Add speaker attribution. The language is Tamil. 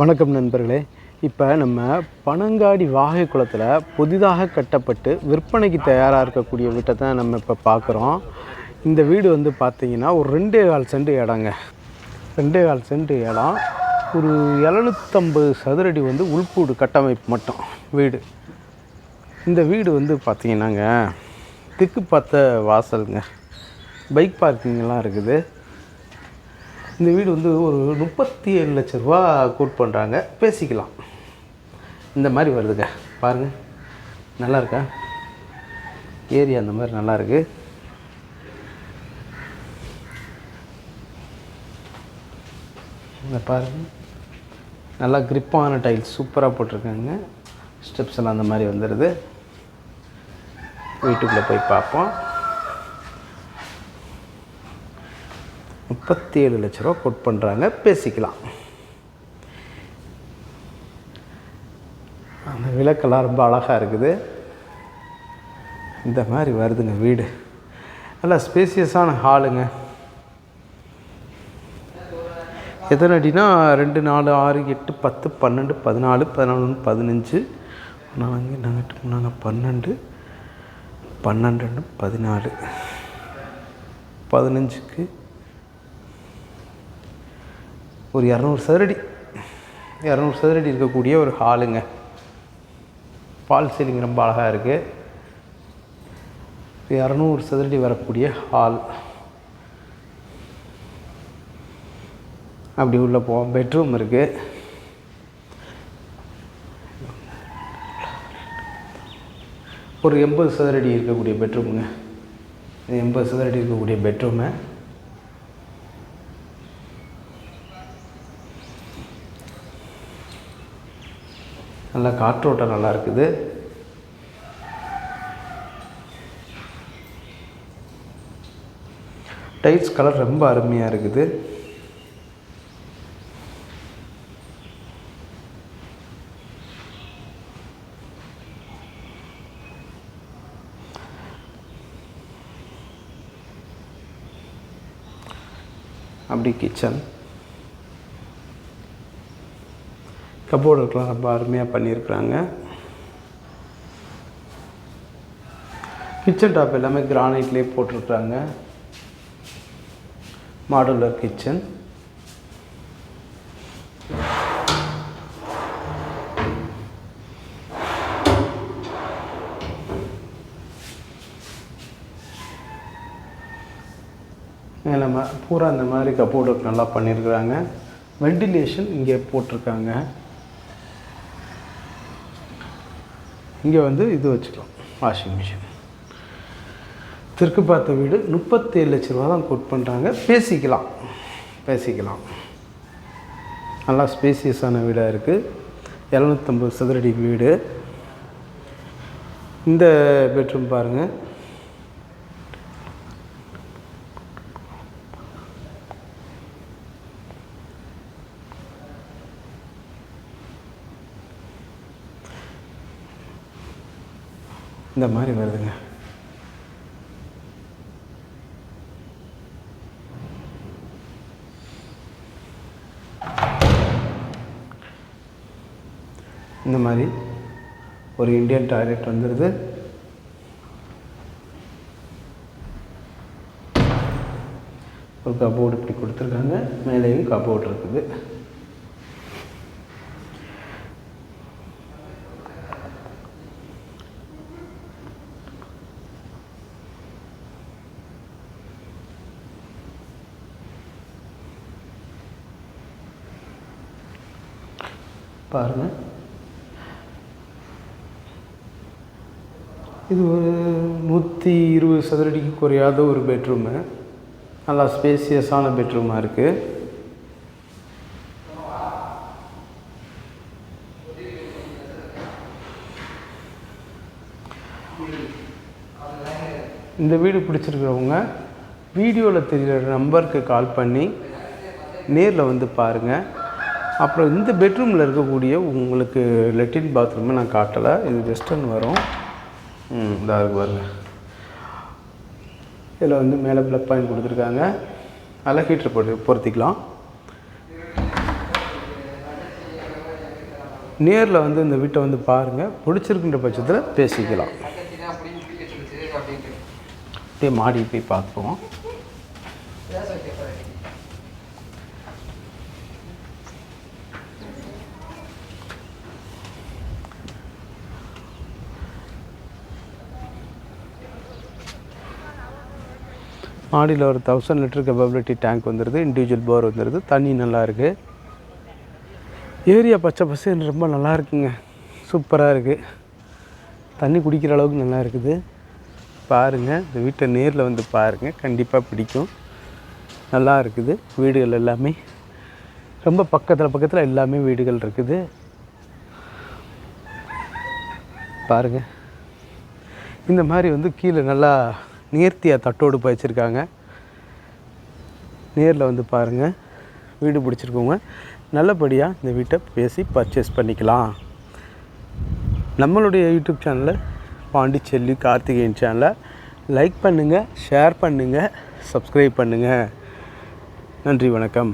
Speaker 1: வணக்கம் நண்பர்களே. இப்போ நம்ம பனங்காடி வாகை குளத்தில் புதிதாக கட்டப்பட்டு விற்பனைக்கு தயாராக இருக்கக்கூடிய வீட்டை தான் நம்ம இப்போ பார்க்குறோம் இந்த வீடு வந்து பார்த்திங்கன்னா ஒரு ரெண்டே கால் சென்ட் இடங்க. ரெண்டே கால் சென்ட் இடம். ஒரு எழுநூற்றம்பது சதுரடி வந்து உள்கூடு கட்டமைப்பு மட்டும் வீடு. இந்த வீடு வந்து பார்த்திங்கன்னாங்க திக்கு பார்த்த வாசலுங்க. பைக் பார்க்கிங்லாம் இருக்குது. இந்த வீடு வந்து ஒரு முப்பத்தி ஏழு லட்ச ரூபா கோட் பண்ணுறாங்க பேசிக்கலாம். இந்த மாதிரி வருதுங்க. பாருங்கள் நல்லா இருக்கா? ஏரியா அந்த மாதிரி நல்லா இருக்கு. பாருங்க. நல்லா கிரிப்பான டைல்ஸ் சூப்பராக போட்டிருக்காங்க. ஸ்டெப்ஸ் எல்லாம் அந்த மாதிரி வந்துடுது வீட்டுக்குள்ளே போய் பார்ப்போம். முப்பத்தி ஏழு லட்ச ரூபா கோட் பண்ணுறாங்க பேசிக்கலாம். அந்த விளக்கெல்லாம் ரொம்ப அழகாக இருக்குது. இந்த மாதிரி வருதுங்க வீடு. நல்லா ஸ்பேசியஸான ஹாலுங்க. எத்தனை அடினா ரெண்டு நாலு ஆறு எட்டு பத்து பன்னெண்டு பதினாலு பதினாலு பதினஞ்சு. நாலு நாங்கள் நாங்கள் பன்னெண்டு பன்னெண்டு பதினாலு. பதினஞ்சுக்கு ஒரு இரநூறு சதுரடி இரநூறு சதுரடி இருக்கக்கூடிய ஒரு ஹாலுங்க. ஃபால் சீலிங் ரொம்ப அழகாக இருக்குது இரநூறு சதுரடி வரக்கூடிய ஹால். அப்படி உள்ளே போவோம் பெட்ரூம் இருக்குது ஒரு எண்பது சதுரடி இருக்கக்கூடிய பெட்ரூமுங்க. எண்பது சதுரடி இருக்கக்கூடிய பெட்ரூமு. நல்லா காற்றோட்டம் நல்லா இருக்குது. டைல்ஸ் கலர் ரொம்ப அருமையாக இருக்குது. அப்படி கிச்சன் கபோர்டுக்கெலாம் ரொம்ப அருமையாக பண்ணியிருக்கிறாங்க. கிச்சன் டாப் எல்லாமே கிரானைட்லேயே போட்டிருக்கிறாங்க. மாடுலர் கிச்சன் நம்ம பூரா இந்த மாதிரி கபோர்டு நல்லா பண்ணியிருக்கிறாங்க. வெண்டிலேஷன் இங்கே போட்டிருக்காங்க. இங்கே வந்து இது வச்சுக்கலாம் வாஷிங் மிஷின் தெற்கு பார்த்த வீடு முப்பத்தேழு லட்ச ரூபா தான் கோட் பண்ணுறாங்க பேசிக்கலாம் பேசிக்கலாம். நல்லா ஸ்பேசியஸான வீடாக இருக்குது இரநூத்தம்பது சதுரடி வீடு. இந்த பெட்ரூம் பாருங்கள் இந்த மாதிரி வருதுங்க. இந்த மாதிரி ஒரு இந்தியன் டாய்லெட் வந்துடுது ஒரு கபோர்டு இப்படி கொடுத்துருக்காங்க. மேலேயும் கபோர்டு இருக்குது. பாருங்கள் இது ஒரு நூற்றி இருபது சதுரடிக்கு குறையாத ஒரு பெட்ரூமு நல்லா ஸ்பேசியஸான பெட்ரூமாக இருக்குது இந்த வீடு பிடிச்சிருக்கிறவங்க வீடியோவில் தெரிகிற நம்பருக்கு கால் பண்ணி நேரில் வந்து பாருங்கள் அப்புறம் இந்த பெட்ரூமில் இருக்கக்கூடிய உங்களுக்கு லெட்டின் பாத்ரூமே நான் காட்டலை. இது வெஸ்டர்ன் வரும். இதாக இருக்கு பாருங்க. இதில் வந்து மேலே ப்ளக் பாயிண்ட் கொடுத்துருக்காங்க. அதில் ஹீட்ரு போட்டு பொருத்திக்கலாம். நேரில் வந்து இந்த வீட்டை வந்து பாருங்கள் பிடிச்சிருக்குன்ற பட்சத்தில் பேசிக்கலாம். அப்படியே மாடி போய் பார்ப்போம். மாடியில் ஒரு தௌசண்ட் லிட்டர் கெப்பபிலிட்டி டேங்க் வந்துடுது இண்டிவிஜுவல் போர் வந்துடுது தண்ணி நல்லா இருக்குது ஏரியா பச்சை பசேன்னு ரொம்ப நல்லா இருக்குங்க. சூப்பராக இருக்குது தண்ணி குடிக்கிற அளவுக்கு நல்லா இருக்குது. பாருங்கள் இந்த வீட்டை நேரில் வந்து பாருங்கள் கண்டிப்பாக பிடிக்கும். நல்லா இருக்குது வீடுகள் எல்லாமே. ரொம்ப பக்கத்தில் பக்கத்தில் எல்லாமே வீடுகள் இருக்குது. பாருங்கள் இந்த மாதிரி வந்து கீழே நல்லா நேர்த்தியாக தட்டோடு பாய்ச்சிருக்காங்க. நேரில் வந்து பாருங்கள் வீடு பிடிச்சிருக்கவங்க. நல்லபடியாக இந்த வீட்டை பேசி பர்ச்சேஸ் பண்ணிக்கலாம். நம்மளுடைய யூடியூப் சேனலில் பாண்டிச்செல்வி கார்த்திகேயன் சேனலை லைக் பண்ணுங்கள் ஷேர் பண்ணுங்கள் சப்ஸ்கிரைப் பண்ணுங்கள் நன்றி வணக்கம்.